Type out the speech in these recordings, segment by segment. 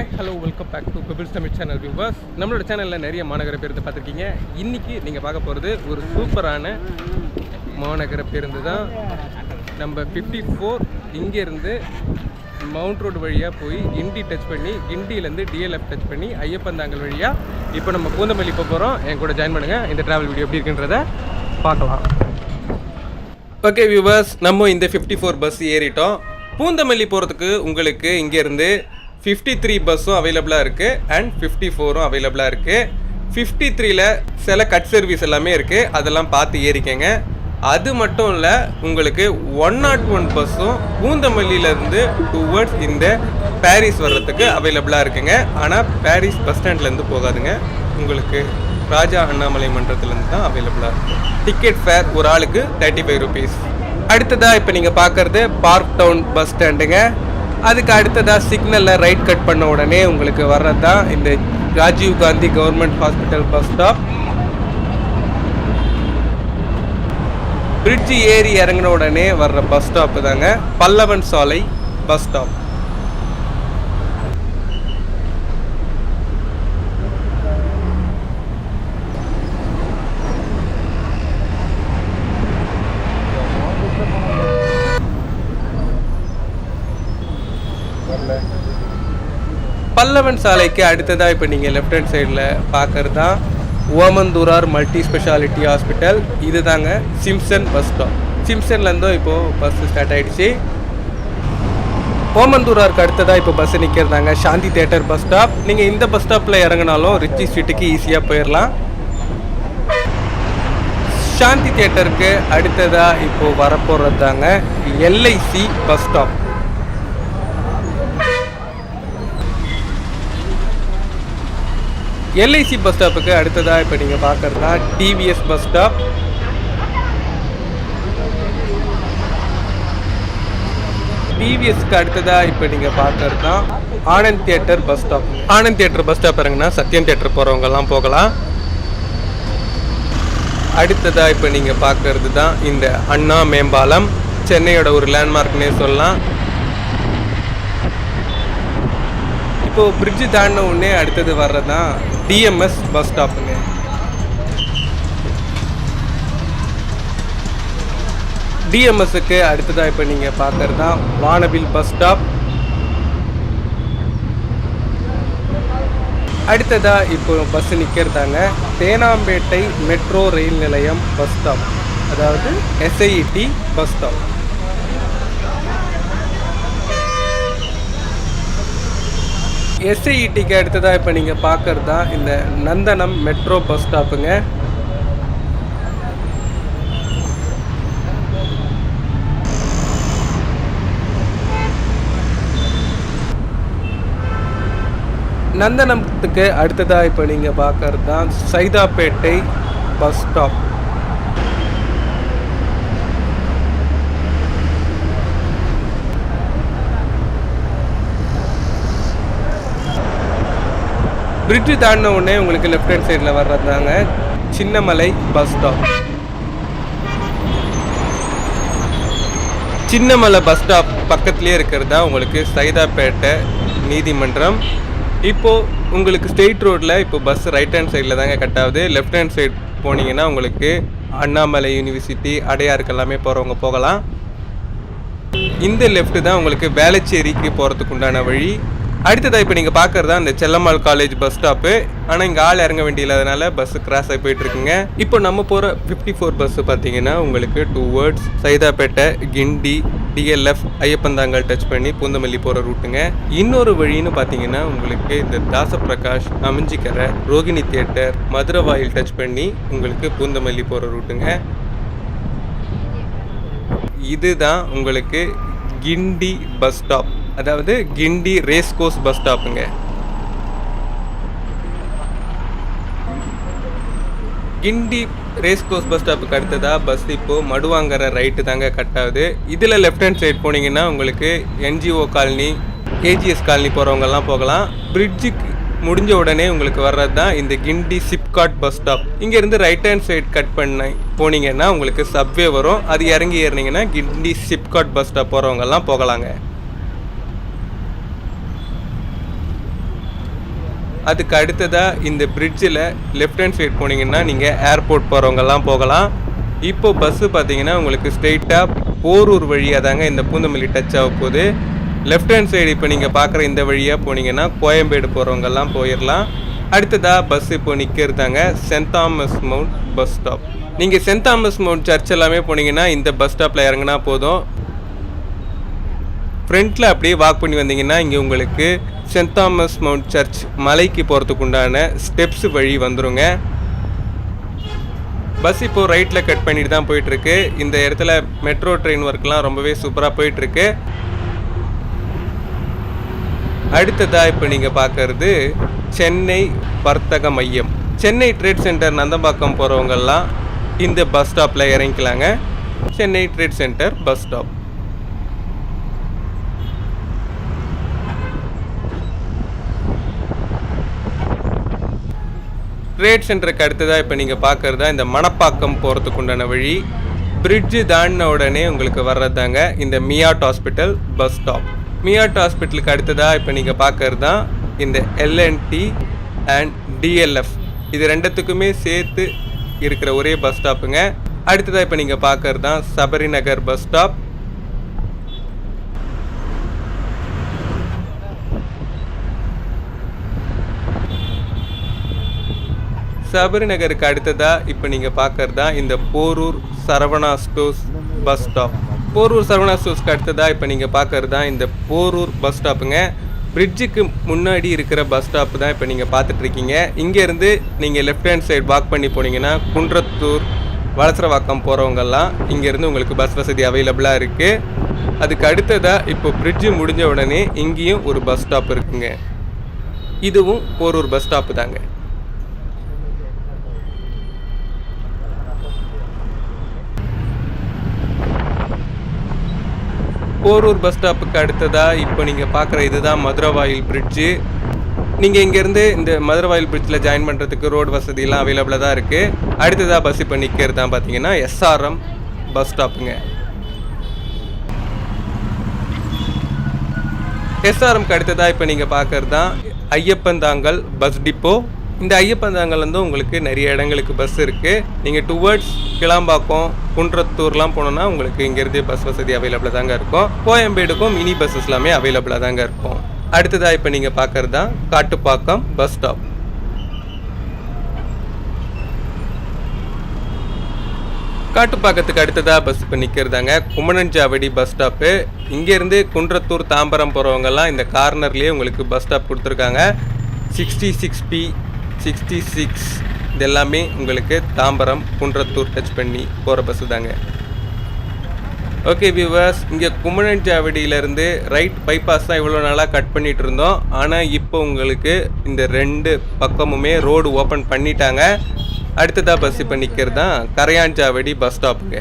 Hi hello welcome back to peoples Tamil channel viewers நம்மளோட சேனலில் நிறைய மாநகர பேருந்து பார்த்துருக்கீங்க. இன்றைக்கி நீங்கள் பார்க்க போகிறது ஒரு சூப்பரான மாநகர பேருந்து தான். நம்ம ஃபிஃப்டி ஃபோர் இங்கேருந்து மவுண்ட் ரோடு வழியாக போய் கிண்டி டச் பண்ணி கிண்டியிலேருந்து டிஎல்எஃப் டச் பண்ணி ஐயப்பந்தாங்கல் வழியாக இப்போ நம்ம பூந்தமல்லி போக போகிறோம் என் கூட ஜாயின் பண்ணுங்கள் இந்த ட்ராவல் வீடியோ எப்படி இருக்குன்றத பார்க்கலாம். ஓகே வியூவர்ஸ் நம்ம இந்த ஃபிஃப்டி ஃபோர் பஸ் ஏறிட்டோம். பூந்தமல்லி போகிறதுக்கு உங்களுக்கு இங்கேருந்து ஃபிஃப்டி த்ரீ பஸ்ஸும் அவைலபிளாக இருக்குது அண்ட் ஃபிஃப்டி ஃபோரும் அவைலபிளாக இருக்குது ஃபிஃப்டி த்ரீல சில கட் சர்வீஸ் எல்லாமே இருக்குது அதெல்லாம் பார்த்து ஏறிக்கங்க. அது மட்டும் இல்லை உங்களுக்கு ஒன் நாட் ஒன் பஸ்ஸும் பூந்தமல்லியிலேருந்து டுவர்ட்ஸ் இந்த பாரிஸ் வர்றதுக்கு அவைலபிளாக இருக்குங்க. ஆனால் பாரிஸ் பஸ் ஸ்டாண்ட்லேருந்து போகாதுங்க. உங்களுக்கு ராஜா அண்ணாமலை மன்றத்துலேருந்து தான் அவைலபிளாக இருக்கும் டிக்கெட் ஃபேர் ஒரு ஆளுக்கு தேர்ட்டி ஃபைவ் ருபீஸ் அடுத்ததாக இப்போ நீங்கள் பார்க்குறது பார்க் டவுன் பஸ் ஸ்டாண்டுங்க அதுக்கு அடுத்ததாக சிக்னலில் ரைட் கட் பண்ண உடனே உங்களுக்கு வர்றது தான் இந்த Rajiv Gandhi government hospital bus stop bridge ஏறி இறங்கின உடனே வர்ற பஸ் ஸ்டாப்பு தாங்க பல்லவன் சாலை பஸ் ஸ்டாப் பல்லவன் சாலைக்கு அடுத்ததாக இப்போ நீங்கள் லெஃப்ட் ஹேண்ட் சைடில் பார்க்கறது தான் ஓமந்தூரார் மல்டி ஸ்பெஷாலிட்டி ஹாஸ்பிட்டல் இது தாங்க சிம்சன் பஸ் ஸ்டாப் சிம்சன்லேருந்தும் இப்போது பஸ் ஸ்டார்ட் ஆகிடுச்சு ஓமந்தூராருக்கு அடுத்ததாக இப்போ பஸ் நிற்கிறதாங்க சாந்தி தேட்டர் பஸ் ஸ்டாப் நீங்கள் இந்த பஸ் ஸ்டாப்பில் இறங்கினாலும் ரிச்சி ஸ்ட்ரீட்டுக்கு ஈஸியாக போயிடலாம் சாந்தி தேட்டருக்கு அடுத்ததாக இப்போது வரப்போகிறது தாங்க LIC bus stop LIC bus ஸ்டாப்புக்கு அடுத்ததாக இப்போ நீங்கள் பார்க்குறதா டிவிஎஸ் பஸ் ஸ்டாப்? டிவிஎஸ்க்கு அடுத்ததாக இப்போ நீங்கள் பார்க்கறது தான் Anand theatre bus stop. Anand theatre bus stop இறங்கினா சத்யம் தியேட்டர் போகிறவங்கெல்லாம் போகலாம். அடுத்ததாக இப்போ நீங்கள் பார்க்கறது தான் இந்த அண்ணா மேம்பாலம். சென்னையோட ஒரு லேண்ட்மார்க்னே சொல்லலாம். இப்போது பிரிட்ஜு தாண்டின உடனே அடுத்தது வர்றது தான் டிஎம்எஸ் பஸ் ஸ்டாப்புங்க டிஎம்எஸ்க்கு அடுத்ததாக இப்போ நீங்கள் பார்க்கறது தான் வானவில் பஸ் ஸ்டாப் அடுத்ததாக இப்போ பஸ் நிற்கிறதாங்க தேனாம்பேட்டை மெட்ரோ ரயில் நிலையம் பஸ் ஸ்டாப் அதாவது எஸ்ஐஇடி பஸ் ஸ்டாப் எஸ்ஐஇடிக்கு அடுத்ததாக இப்போ நீங்கள் பார்க்கறது தான் இந்த நந்தனம் மெட்ரோ பஸ் ஸ்டாப்புங்க. நந்தனத்துக்கு அடுத்ததாக இப்போ நீங்கள் பார்க்கறது தான் சைதாப்பேட்டை பஸ் ஸ்டாப். பிரிட்ஜு தாண்டின உடனே உங்களுக்கு லெஃப்ட் ஹேண்ட் சைடில் வர்றதாங்க Chinnamalai bus stop Chinnamalai bus stop பக்கத்துலேயே இருக்கிறது தான் உங்களுக்கு சைதாப்பேட்டை நீதிமன்றம். இப்போது உங்களுக்கு ஸ்ட்ரெயிட் ரோட்டில் இப்போ பஸ் ரைட் ஹேண்ட் சைடில் தாங்க கட் ஆகுது. லெஃப்ட் ஹேண்ட் சைடு போனீங்கன்னா உங்களுக்கு அண்ணாமலை யூனிவர்சிட்டி அடையாருக்கு எல்லாமே போகிறவங்க போகலாம். இந்த லெஃப்ட்டு தான் உங்களுக்கு வேளச்சேரிக்கு போகிறதுக்கு உண்டான வழி. அடுத்ததாக இப்போ நீங்கள் பார்க்குறது தான் இந்த செல்லம்மாள் காலேஜ் பஸ் ஸ்டாப்பு ஆனால் இங்கே ஆள் இறங்க வேண்டியதுனால பஸ் கிராஸ் ஆகி போயிட்டுருக்குங்க. இப்போ நம்ம போகிற ஃபிஃப்டி ஃபோர் பஸ்ஸு பார்த்தீங்கன்னா உங்களுக்கு towards Saidapet Guindy DLF Iyyappanthangal touch பண்ணி பூந்தமல்லி போகிற ரூட்டுங்க இன்னொரு வழின்னு பார்த்தீங்கன்னா உங்களுக்கு இந்த Dasaprakash Aminjikarai Rohini theatre Maduravoyal touch பண்ணி உங்களுக்கு பூந்தமல்லி போகிற ரூட்டுங்க இதுதான் உங்களுக்கு கிண்டி பஸ் ஸ்டாப் அதாவது கிண்டி ரேஸ் கோர்ஸ் பஸ் ஸ்டாப்புங்க. கிண்டி ரேஸ் கோர்ஸ் பஸ் ஸ்டாப்புக்கு அடுத்ததாக பஸ் இப்போது மடுவாங்கிற ரைட்டு தாங்க கட் ஆகுது. இதில் லெஃப்ட் ஹேண்ட் சைடு போனீங்கன்னா உங்களுக்கு என்ஜிஓ காலனி கேஜிஎஸ் காலனி போகிறவங்கெல்லாம் போகலாம். பிரிட்ஜுக்கு முடிஞ்ச உடனே உங்களுக்கு வர்றது தான் இந்த கிண்டி சிப்காட் பஸ் ஸ்டாப். இங்கேருந்து ரைட் ஹேண்ட் சைடு கட் பண்ண போனீங்கன்னா உங்களுக்கு சப்வே வரும். அது இறங்கி ஏறினீங்கன்னா கிண்டி சிப்காட் பஸ் ஸ்டாப் போகிறவங்கெல்லாம் போகலாங்க. அதுக்கு அடுத்ததாக இந்த பிரிட்ஜில் லெஃப்ட் ஹேண்ட் சைடு போனீங்கன்னா நீங்கள் ஏர்போர்ட் போகிறவங்கெல்லாம் போகலாம். இப்போ பஸ்ஸு பார்த்தீங்கன்னா உங்களுக்கு ஸ்ட்ரெயிட்டாக போரூர் வழியாக தாங்க இந்த பூந்தமல்லி டச் ஆக போகுது. லெஃப்ட் ஹேண்ட் சைடு இப்போ நீங்கள் பார்க்குற இந்த வழியாக போனீங்கன்னா கோயம்பேடு போகிறவங்கெல்லாம் போயிடலாம் அடுத்ததாக பஸ் இப்போ நிற்கிறதாங்க Saint Thomas Mount bus stop நீங்கள் சென்ட் தாமஸ் மவுண்ட் சர்ச் எல்லாமே போனீங்கன்னா இந்த பஸ் ஸ்டாப்பில் இறங்குனா போதும். ஃப்ரண்ட்டில் அப்படியே வாக் பண்ணி வந்தீங்கன்னா இங்கே உங்களுக்கு சென்ட் தாமஸ் மவுண்ட் சர்ச் மலைக்கு போகிறதுக்கு உண்டான ஸ்டெப்ஸ் வழி வந்துருங்க. பஸ் இப்போது ரைட்டில் கட் பண்ணிட்டு தான் போயிட்டுருக்கு. இந்த இடத்துல மெட்ரோ ட்ரெயின் ஒர்க்லாம் ரொம்பவே சூப்பராக போயிட்டுருக்கு. அடுத்ததாக இப்போ நீங்கள் பார்க்கறது சென்னை வர்த்தக மையம். சென்னை ட்ரேட் சென்டர் நந்தம்பாக்கம் போகிறவங்கெல்லாம் இந்த பஸ் ஸ்டாப்பில் இறங்கிக்கலாங்க. Chennai trade centre bus stop trade சென்டருக்கு அடுத்ததாக இப்போ நீங்கள் பார்க்குறதா இந்த மணப்பாக்கம் போகிறதுக்கு உண்டான வழி. பிரிட்ஜு தாண்டின உடனே உங்களுக்கு வர்றதாங்க இந்த MIOT hospital bus stop MIOT ஹாஸ்பிட்டலுக்கு அடுத்ததாக இப்போ நீங்கள் பார்க்கறது தான் இந்த எல்என்டி அண்ட் டிஎல்எஃப் இது ரெண்டுத்துக்குமே சேர்த்து இருக்கிற ஒரே பஸ் ஸ்டாப்புங்க அடுத்ததாக இப்போ நீங்கள் பார்க்கறது தான் சபரிநகர் பஸ் ஸ்டாப் சபரிநகருக்கு அடுத்ததாக இப்போ நீங்கள் பார்க்குறதா தான் இந்த Porur Saravana stores bus stop. Porur Saravana ஸ்டோர்ஸ்க்கு அடுத்ததாக இப்போ நீங்கள் பார்க்குறதா தான் இந்த போரூர் பஸ் ஸ்டாப்புங்க. பிரிட்ஜுக்கு முன்னாடி இருக்கிற பஸ் ஸ்டாப்பு தான் இப்போ நீங்கள் பார்த்துட்ருக்கீங்க இங்கேருந்து நீங்கள் லெஃப்ட் ஹேண்ட் சைடு வாக் பண்ணி போனீங்கன்னா குன்றத்தூர் வளசரவாக்கம் போகிறவங்கெல்லாம் இங்கேருந்து உங்களுக்கு பஸ் வசதி அவைலபிளாக இருக்குது அதுக்கு அடுத்ததாக இப்போ பிரிட்ஜு முடிஞ்ச உடனே இங்கேயும் ஒரு பஸ் ஸ்டாப் இருக்குங்க. இதுவும் போரூர் பஸ் ஸ்டாப்பு தாங்க. போரூர் பஸ் ஸ்டாப்புக்கு அடுத்ததாக இப்போ நீங்கள் பார்க்குற இதுதான் மதுரவாயில் பிரிட்ஜு நீங்கள் இங்கேருந்து இந்த மதுரவாயில் பிரிட்ஜில் ஜாயின் பண்ணுறதுக்கு ரோடு வசதியெல்லாம் அவைலபிளாக தான் இருக்குது அடுத்ததாக பஸ் இப்போ நிற்கிறது தான் பார்த்தீங்கன்னா எஸ்ஆர்எம் பஸ் ஸ்டாப்புங்க எஸ்ஆர்எம்க்கு அடுத்ததாக இப்போ நீங்கள் பார்க்குறது தான் ஐயப்பன் தாங்கல் பஸ் டிப்போ இந்த ஐயப்பந்தாங்கல் உங்களுக்கு நிறைய இடங்களுக்கு பஸ் இருக்குது நீங்கள் டுவர்ட்ஸ் கிளாம்பாக்கம் குன்றத்தூர்லாம் போனோன்னா உங்களுக்கு இங்கேருந்து பஸ் வசதி அவைலபிளாக தாங்க இருக்கும். கோயம்பேடுக்கும் மினி பஸ்ஸஸ் எல்லாமே அவைலபிளாக தாங்க இருக்கும். அடுத்ததாக இப்போ நீங்கள் பார்க்குறது தான் காட்டுப்பாக்கம் பஸ் ஸ்டாப் காட்டுப்பாக்கத்துக்கு அடுத்ததாக பஸ் இப்போ நிற்கிறதாங்க குமணஞ்சாவடி பஸ் ஸ்டாப்பு இங்கேருந்து குன்றத்தூர் தாம்பரம் போகிறவங்கெல்லாம் இந்த கார்னர்லேயே உங்களுக்கு பஸ் ஸ்டாப் கொடுத்துருக்காங்க. Sixty six B sixty six இது எல்லாமே உங்களுக்கு தாம்பரம் குன்றத்தூர் டச் பண்ணி போகிற பஸ்ஸு தாங்க. ஓகே வியூவர்ஸ் இங்கே குமணஞ்சாவடியிலேருந்து ரைட் பைபாஸ் தான் இவ்வளோ நாளாக கட் பண்ணிகிட்டு இருந்தோம். ஆனால் இப்போ உங்களுக்கு இந்த ரெண்டு பக்கமுமே ரோடு ஓப்பன் பண்ணிட்டாங்க. அடுத்ததாக பஸ் இப்போ நிற்கிறது தான் கரையாஞ்சாவடி பஸ் ஸ்டாப்புங்க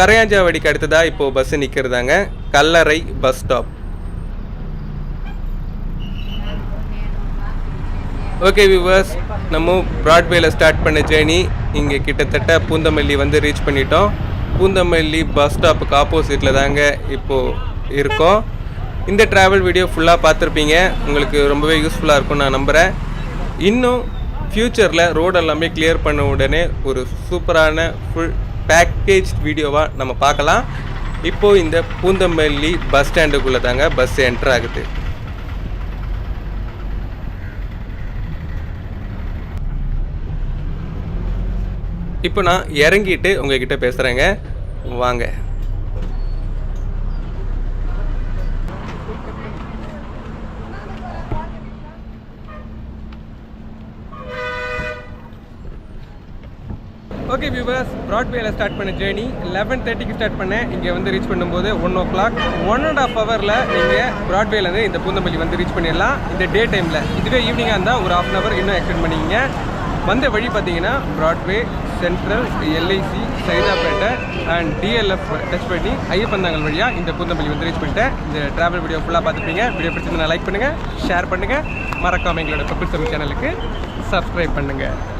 கரையாஞ்சாவடிக்கு அடுத்ததாக இப்போது பஸ்ஸு நிற்கிறதாங்க கல்லறை பஸ் ஸ்டாப் ஓகே வியூவர்ஸ் நம்ம ப்ராட்வேல ஸ்டார்ட் பண்ண ஜேர்னி இங்கே கிட்டத்தட்ட பூந்தமல்லி வந்து ரீச் பண்ணிட்டோம். பூந்தமல்லி பஸ் ஸ்டாப்புக்கு ஆப்போசிட்டில் தாங்க இப்போது இருக்கோம். இந்த ட்ராவல் வீடியோ ஃபுல்லாக பார்த்துருப்பீங்க. உங்களுக்கு ரொம்பவே யூஸ்ஃபுல்லாக இருக்கும்னு நான் நம்புகிறேன் இன்னும் ஃப்யூச்சரில் ரோடு எல்லாமே கிளியர் பண்ண உடனே ஒரு சூப்பரான ஃபுல் பேக்கேஜ் வீடியோவாக நம்ம பார்க்கலாம். இப்போது இந்த பூந்தமல்லி பஸ் ஸ்டாண்டுக்குள்ளே தாங்க பஸ் என்ட்ரு ஆகுது. இப்போ நான் இறங்கிட்டு உங்ககிட்ட பேசுகிறேங்க வாங்க. ஓகே வியூவர்ஸ் ப்ராட்வேல ஸ்டார்ட் பண்ண ஜேர்னி லெவன் தேர்ட்டிக்கு ஸ்டார்ட் பண்ணேன் இங்கே வந்து ரீச் பண்ணும்போது one o'clock one and half ஹவரில் நீங்கள் ப்ராட்வேலேருந்து இந்த பூந்தமல்லி வந்து ரீச் பண்ணிடலாம். இந்த டே டைமில் இதுவே ஈவினிங்காக இருந்தால் ஒரு ஹாஃப் அன் ஹவர் இன்னும் எக்ஸ்டெண்ட் பண்ணிக்கிங்க. வந்த வழி பார்த்தீங்கன்னா Broadway central LIC Saidapet and DLF touch பண்ணி ஐயப்பந்தாங்கல் வழியாக இந்த பூந்தம்பள்ளி வந்து ரீச் பண்ணிட்டேன் இந்த ட்ராவல் வீடியோ ஃபுல்லாக பார்த்துருப்பீங்க வீடியோ பிடிச்சிருந்தா லைக் பண்ணுங்கள் ஷேர் பண்ணுங்கள் மறக்காமல் எங்களோட பப்பிள் தமிழ் சேனலுக்கு சப்ஸ்கிரைப் பண்ணுங்கள்